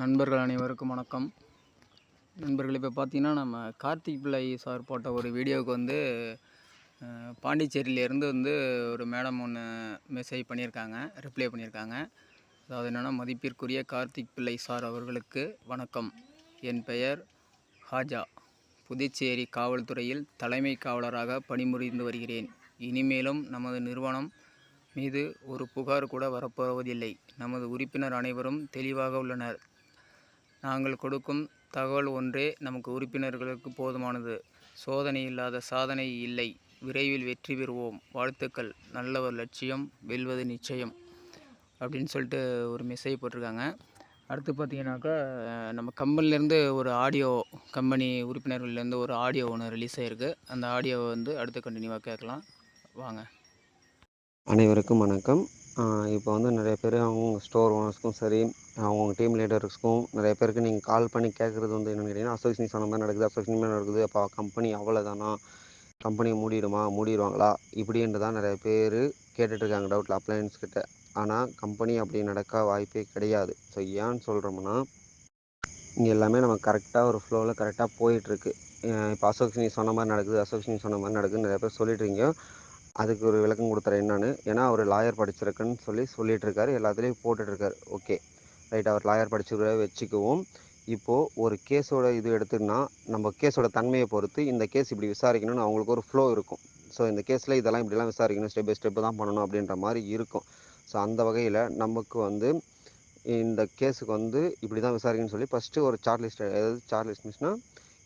நண்பர்கள் அனைவருக்கும் வணக்கம். நண்பர்கள் இப்போ பார்த்தீங்கன்னா நம்ம கார்த்திக் பிள்ளை சார் போட்ட ஒரு வீடியோவுக்கு வந்து பாண்டிச்சேரியிலேருந்து வந்து ஒரு மேடம் ஒன்று மெசேஜ் பண்ணியிருக்காங்க ரிப்ளை பண்ணியிருக்காங்க. அதாவது என்னென்னா மதிப்பிற்குரிய கார்த்திக் பிள்ளை சார் அவர்களுக்கு வணக்கம். என் பெயர் ஹாஜா. புதுச்சேரி காவல்துறையில் தலைமை காவலராக பணிபுரிந்து வருகிறேன். இனிமேலும் நமது நிறுவனம் மீது ஒரு புகார் கூட வரப்போவதில்லை. நமது உறுப்பினர் அனைவரும் தெளிவாக உள்ளனர். நாங்கள் கொடுக்கும் தகவல் ஒன்றே நமக்கு உறுப்பினர்களுக்கு போதுமானது. சோதனை இல்லாத சாதனை இல்லை. விரைவில் வெற்றி பெறுவோம். வாழ்த்துக்கள். நல்ல ஒரு லட்சியம் வெல்வது நிச்சயம் அப்படின்னு சொல்லிட்டு ஒரு மெசேஜ் போட்டிருக்காங்க. அடுத்து பார்த்தீங்கன்னாக்கா நம்ம கம்பெனிலேருந்து ஒரு ஆடியோ கம்பெனி உறுப்பினர்கள்லேருந்து ஒரு ஆடியோ ஒன்று ரிலீஸ் ஆகிருக்கு அந்த ஆடியோவை வந்து அடுத்து கண்டினியூவாக கேட்கலாம். வாங்க. அனைவருக்கும் வணக்கம். இப்போ வந்து நிறைய பேர் அவங்கவுங்க ஸ்டோர் ஓனர்ஸ்க்கும் சரி அவங்க டீம் லீடர்ஸ்க்கும் நிறைய பேருக்கு நீங்கள் கால் பண்ணி கேட்குறது வந்து என்னென்னு கேட்டிங்கன்னா அசோசியேஷன் சொன்ன மாதிரி நடக்குது. அசோசியேஷன் மாதிரி நடக்குது. அப்போ கம்பெனி அவ்வளோதானா கம்பெனி மூடிடுமா? மூடிடுவாங்களா? இப்படின்ட்டு தான் நிறைய பேர் கேட்டுட்ருக்காங்க டவுட்டில் அப்ளையன்ஸ் கிட்ட. ஆனால் கம்பெனி அப்படி நடக்க வாய்ப்பே கிடையாது. ஸோ ஏன்னு சொல்கிறோம்னா இங்கே எல்லாமே நம்ம கரெக்டாக ஒரு ஃப்ளோவில் கரெக்டாக போயிட்டுருக்கு இப்போ அசோசியேஷன் சொன்ன மாதிரி நடக்குது அசோசியேஷன் சொன்ன மாதிரி நடக்குதுன்னு நிறைய பேர் சொல்லிட்டுருக்கீங்க அதுக்கு ஒரு விளக்கம் கொடுத்துறேன் என்னன்னு ஏன்னா அவர் லாயர் படிச்சிருக்குன்னு சொல்லி சொல்லிட்டு இருக்காரு எல்லாத்துலேயும் போட்டுட்ருக்காரு ஓகே ரைட் அவர் லாயர் படிச்சிருக்க வச்சுக்குவோம். இப்போது ஒரு கேஸோட இது எடுத்துன்னா நம்ம கேஸோட தன்மையை பொறுத்து இந்த கேஸ் இப்படி விசாரிக்கணும்னு அவங்களுக்கு ஒரு ஃப்ளோ இருக்கும். ஸோ இந்த கேஸில் இதெல்லாம் இப்படிலாம் விசாரிக்கணும். ஸ்டெப் பை ஸ்டெப்பு தான் பண்ணணும் அப்படின்ற மாதிரி இருக்கும். ஸோ அந்த வகையில் நமக்கு வந்து இந்த கேஸுக்கு வந்து இப்படி தான் விசாரிக்கணும்னு சொல்லி ஃபஸ்ட்டு ஒரு சார்ட் லிஸ்ட் அதாவது சார்ட் லிஸ்ட் மீன்ஸ்னால்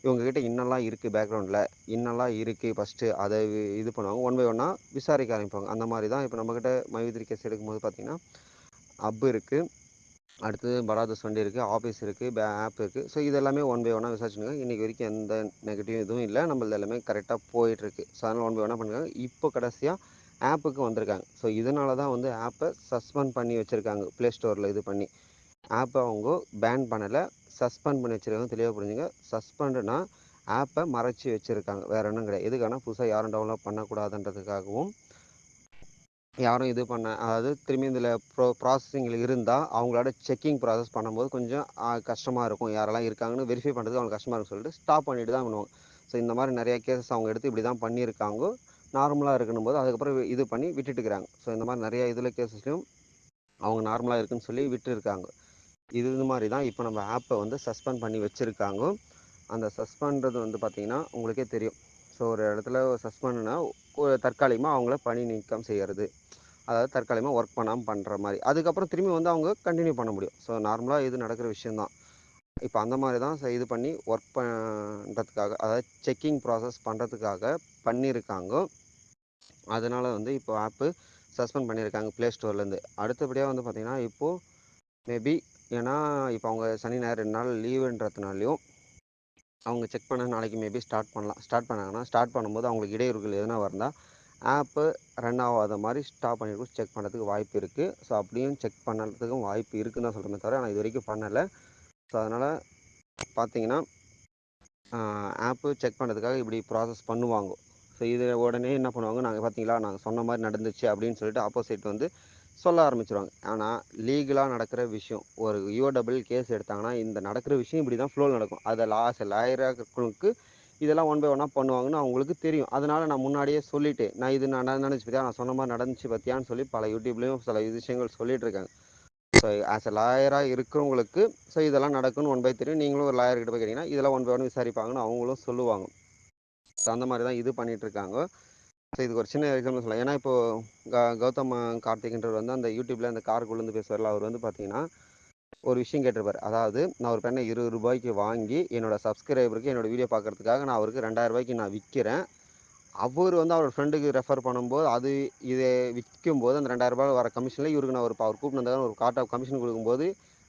இவங்கக்கிட்ட இன்னெல்லாம் இருக்குது பேக்ரவுண்டில் இன்னெல்லாம் இருக்குது ஃபஸ்ட்டு அதை இது பண்ணுவாங்க. ஒன் பை ஒன்னாக விசாரிக்க ஆரம்பிப்பாங்க. அந்த மாதிரி தான் இப்போ நம்மக்கிட்ட மைவிதிரி கேஸ் எடுக்கும்போது பார்த்திங்கன்னா அப் இருக்குது அடுத்தது பராதஸ் வண்டி இருக்குது ஆஃபீஸ் இருக்குது பே ஆப் இருக்குது ஸோ இது எல்லாமே ஒன் பை ஒன்னாக விசாரிச்சுருக்காங்க இன்றைக்கி வரைக்கும் எந்த நெகட்டிவ் இதுவும் இல்லை. நம்மளது எல்லாமே கரெக்டாக போயிட்டுருக்கு ஸோ அதனால் ஒன் பை ஒன்னாக பண்ணிருக்காங்க. இப்போ கடைசியாக ஆப்புக்கு வந்திருக்காங்க. ஸோ இதனால தான் வந்து ஆப்பை சஸ்பெண்ட் பண்ணி வச்சுருக்காங்க. ப்ளே ஸ்டோரில் இது பண்ணி. ஆப்பை அவங்க பேன் பண்ணலை. சஸ்பெண்ட் பண்ணி வச்சுருக்காங்க. தெளிவாக புரிஞ்சுங்க. சஸ்பெண்டுனா ஆப்பை மறைச்சி வச்சுருக்காங்க. வேறு ஒன்றும் கிடையாது. எதுக்கான புதுசாக யாரும் டவுன்லோட் பண்ணக்கூடாதுன்றதுக்காகவும் யாரும் இது பண்ண அதாவது திரும்பி இதில் ப்ரோ ப்ராசஸிங்கில் இருந்தால் அவங்களோட செக்கிங் ப்ராசஸ் பண்ணும்போது கொஞ்சம் கஷ்டமாக இருக்கும். யாரெல்லாம் இருக்காங்கன்னு வெரிஃபை பண்ணுறது அவங்களுக்கு கஷ்டமாக இருக்குன்னு சொல்லிட்டு ஸ்டாப் பண்ணிட்டு தான் பண்ணுவாங்க. ஸோ இந்த மாதிரி நிறையா கேசஸ் அவங்க எடுத்து இப்படி தான் பண்ணியிருக்காங்க. நார்மலாக இருக்கணும் போது அதுக்கப்புறம் இது பண்ணி விட்டுட்டுக்கிறாங்க ஸோ இந்த மாதிரி நிறையா இதில் கேசஸ்லையும் அவங்க நார்மலாக இருக்குன்னு சொல்லி விட்டுருக்காங்க. இது இது மாதிரி தான் இப்போ நம்ம ஆப்பை வந்து சஸ்பெண்ட் பண்ணி வச்சுருக்காங்க. அந்த சஸ்பெண்ட்றது வந்து பார்த்திங்கன்னா உங்களுக்கே தெரியும். ஸோ ஒரு இடத்துல சஸ்பெண்ட்னா ஒரு தற்காலிகமாக அவங்கள பணி நீக்கம் செய்கிறது அதாவது தற்காலிகமாக ஒர்க் பண்ணாமல் பண்ணுற மாதிரி அதுக்கப்புறம் திரும்பி வந்து அவங்க கண்டினியூ பண்ண முடியும். ஸோ நார்மலாக இது நடக்கிற விஷயந்தான் இப்போ அந்த மாதிரி தான் இது பண்ணி ஒர்க் பண்ணுறதுக்காக அதாவது செக்கிங் ப்ராசஸ் பண்ணுறதுக்காக பண்ணியிருக்காங்க அதனால் வந்து இப்போ ஆப்பு சஸ்பெண்ட் பண்ணியிருக்காங்க ப்ளே ஸ்டோர்லேருந்து அடுத்தபடியாக வந்து பார்த்திங்கன்னா இப்போது மேபி ஏன்னா இப்போ அவங்க சனி ஞாயிறு ரெண்டு நாள் லீவுன்றதுனாலையும் அவங்க செக் பண்ண நாளைக்கு மேபி ஸ்டார்ட் பண்ணலாம். ஸ்டார்ட் பண்ணாங்கன்னா ஸ்டார்ட் பண்ணும்போது அவங்களுக்கு இடையூறுகள் எதுனா வந்தால் ஆப்பு ரன் ஆகாத மாதிரி ஸ்டாப் பண்ணிட்டு செக் பண்ணுறதுக்கு வாய்ப்பு இருக்குது ஸோ அப்படியும் செக் பண்ணுறதுக்கும் வாய்ப்பு இருக்குதுன்னு தான் சொல்கிறேன் தவிர ஆனால் இது வரைக்கும் பண்ணலை. ஸோ அதனால் பார்த்தீங்கன்னா ஆப்பு செக் பண்ணுறதுக்காக இப்படி ப்ராசஸ் பண்ணுவாங்க. ஸோ இது உடனே என்ன பண்ணுவாங்க? நாங்கள் பார்த்தீங்களா நாங்கள் சொன்ன மாதிரி நடந்துச்சு அப்படின்னு சொல்லிட்டு ஆப்போசிட் வந்து சொல்ல ஆரம்பிச்சிருவாங்க. ஆனால் லீகலாக நடக்கிற விஷயம் ஒரு யூஓடபிள் கேஸ் எடுத்தாங்கன்னா இந்த நடக்கிற விஷயம் இப்படி தான் ஃப்ளோ நடக்கும். அதை லாஸ் லாயராக்களுக்கு இதெல்லாம் ஒன் பை ஒன்னாக பண்ணுவாங்கன்னு அவங்களுக்கு தெரியும். அதனால் நான் முன்னாடியே சொல்லிட்டேன். நான் இது நான் நினச்சி பார்த்தியா நான் சொன்ன மாதிரி நடந்துச்சு பார்த்தியான்னு சொல்லி பல யூடியூப்லேயும் சில விஷயங்கள் சொல்லிட்டு இருக்காங்க. ஸோ ஆஸ் எ லாயராக இருக்கிறவங்களுக்கு ஸோ இதெல்லாம் நடக்கும்னு ஒன் பை தெரியும் நீங்களும் ஒரு லாயர்கிட்ட போய் கேட்டிங்கன்னா இதெல்லாம் ஒன் பை ஒன் விசாரிப்பாங்கன்னு அவங்களும் சொல்லுவாங்க. ஸோ அந்த மாதிரி தான் இது பண்ணிகிட்டு இருக்காங்க. ஸோ இதுக்கு ஒரு சின்ன எக்ஸாம்பிள் சொல்லலாம். ஏன்னா இப்போ க கௌதம் கார்த்திக்ன்றவர் வந்து அந்த யூடியூப்பில் அந்த காருக்குள்ளேருந்து பேசுவார்ல அவர் வந்து பார்த்தீங்கன்னா ஒரு விஷயம் கேட்டிருப்பார். அதாவது நான் ஒரு பெண்ணை இருபது ரூபாய்க்கு வாங்கி என்னோடய சப்ஸ்கிரைபருக்கு என்னோடய வீடியோ பார்க்கறதுக்காக நான் அவருக்கு ரெண்டாயிரம் ரூபாய்க்கு நான் விற்கிறேன் அவர் வந்து அவரோட ஃப்ரெண்டுக்கு ரெஃபர் பண்ணும்போது அது இதை விற்கும்போது அந்த ரெண்டாயிரம் ரூபாய் வர கமிஷனில் இவருக்கு நான் ஒரு அவர் கூப்பிட்டு ஒரு கார்ட் ஆஃப் கமிஷன் கொடுக்கும்போது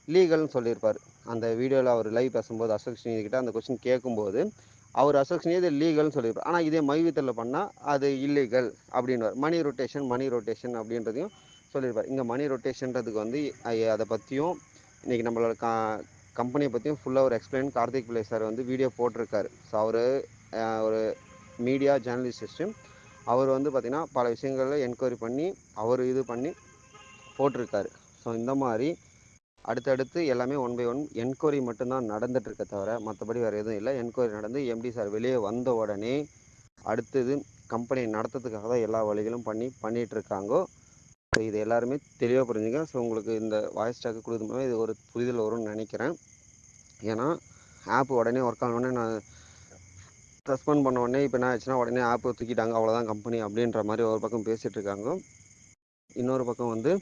லீகல்னு சொல்லியிருப்பார். அந்த வீடியோவில் அவர் லைவ் பேசும்போது அசோக் கிட்ட அந்த கொஸ்டின் கேட்கும்போது அவர் அசோக் இது லீகல்னு சொல்லியிருப்பார். ஆனால் இதே மைவித்தலில் பண்ணால் அது இல்லீகல் அப்படின்வார் மணி ரொட்டேஷன் மணி ரொட்டேஷன் அப்படின்றதையும் சொல்லியிருப்பார். இங்கே மணி ரொட்டேஷன்றதுக்கு வந்து அதை பற்றியும் இன்றைக்கி நம்மளோட கா கம்பெனியை பற்றியும் ஃபுல்லாக ஒரு எக்ஸ்பிளைன் கார்த்திக் பிள்ளை சார் வந்து வீடியோ போட்டிருக்காரு. ஸோ அவர் ஒரு மீடியா ஜேர்னலிஸ்டும் அவர் வந்து பார்த்திங்கன்னா பல விஷயங்களில் என்கொயரி பண்ணி அவர் இது பண்ணி போட்டிருக்காரு. ஸோ இந்த மாதிரி அடுத்தடுத்து எல்லாமே ஒன் பை ஒன் என்கொயரி மட்டும்தான் நடந்துகிட்ருக்க தவிர மற்றபடி வேறு எதுவும் இல்லை. என்கொயரி நடந்து எம்டி சார் வெளியே வந்த உடனே அடுத்தது கம்பெனி நடத்துறதுக்காக தான் எல்லா வழிகளும் பண்ணி பண்ணிகிட்ருக்காங்கோ ஸோ இது எல்லாருமே தெளிவாக புரிஞ்சுங்க. ஸோ உங்களுக்கு இந்த வாய்ஸ் டாக்கு கொடுக்கும் போது இது ஒரு புரிதல் வரும்னு நினைக்கிறேன். ஏன்னா ஆப் உடனே ஒர்க் ஆனோடனே நான் சஸ்பெண்ட் பண்ண உடனே இப்போ என்ன ஆச்சுன்னா உடனே ஆப்பை தூக்கிட்டாங்க. அவ்வளோதான் கம்பெனி அப்படின்ற மாதிரி ஒரு பக்கம் பேசிகிட்டு இருக்காங்க இன்னொரு பக்கம் வந்து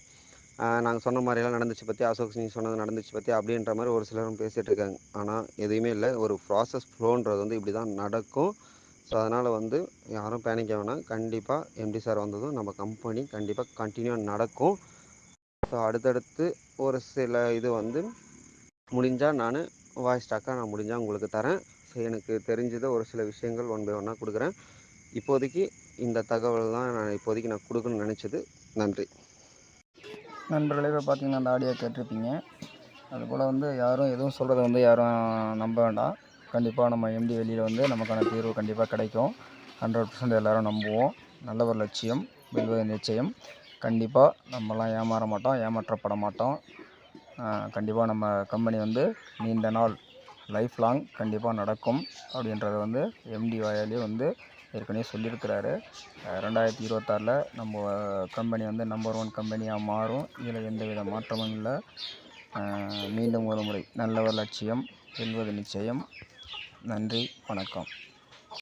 நாங்கள் சொன்ன மாதிரியெல்லாம் நடந்துச்சு பற்றி அசோக் நீங்கள் சொன்னது நடந்துச்சு பற்றி அப்படின்ற மாதிரி ஒரு சிலரும் பேசிகிட்டு இருக்காங்க. ஆனால் எதுவுமே இல்லை. ஒரு ப்ராசஸ் ஃப்ளோன்றது வந்து இப்படி தான் நடக்கும். ஸோ அதனால் வந்து யாரும் பேனிக்க வேணாம். கண்டிப்பாக எம்டி சார் வந்ததும் நம்ம கம்பெனி கண்டிப்பாக கண்டினியூ நடக்கும். ஸோ அடுத்தடுத்து ஒரு சில இது வந்து முடிஞ்சால் நான் வாய்ஸ் ஸ்டாக்காக நான் முடிஞ்சால் உங்களுக்கு தரேன். ஸோ எனக்கு தெரிஞ்சதை ஒரு சில விஷயங்கள் ஒன் பை ஒன்னாக கொடுக்குறேன். இப்போதைக்கு இந்த தகவல் தான் நான் இப்போதைக்கு நான் கொடுக்கணும்னு நினச்சது. நன்றி. நண்பர்களே இப்போ பார்த்தீங்கன்னா அந்த ஆடியோ கேட்டிருப்பீங்க. அதுபோல் வந்து யாரும் எதுவும் சொல்கிறத வந்து யாரும் நம்ப வேண்டாம். கண்டிப்பாக நம்ம எம்டி வெளியில் வந்து நமக்கான தீர்வு கண்டிப்பாக கிடைக்கும். ஹண்ட்ரட் பர்சன்ட் எல்லோரும் நம்புவோம். நல்ல ஒரு லட்சியம் வெல்வது நிச்சயம். கண்டிப்பாக நம்மலாம் ஏமாற மாட்டோம் ஏமாற்றப்பட மாட்டோம். கண்டிப்பாக நம்ம கம்பெனி வந்து நீண்ட நாள் லைஃப் லாங் கண்டிப்பாக நடக்கும் அப்படின்றத வந்து எம்டி வாயாலே வந்து ஏற்கனவே சொல்லியிருக்கிறாரு. ரெண்டாயிரத்தி இருபத்தாறில் நம்ம கம்பெனி வந்து நம்பர் ஒன் கம்பெனியாக மாறும். இதில் எந்த வித மாற்றமும் இல்லை. மீண்டும் ஒரு முறை நல்ல ஒரு லட்சியம் வெல்வது நிச்சயம். நன்றி வணக்கம்.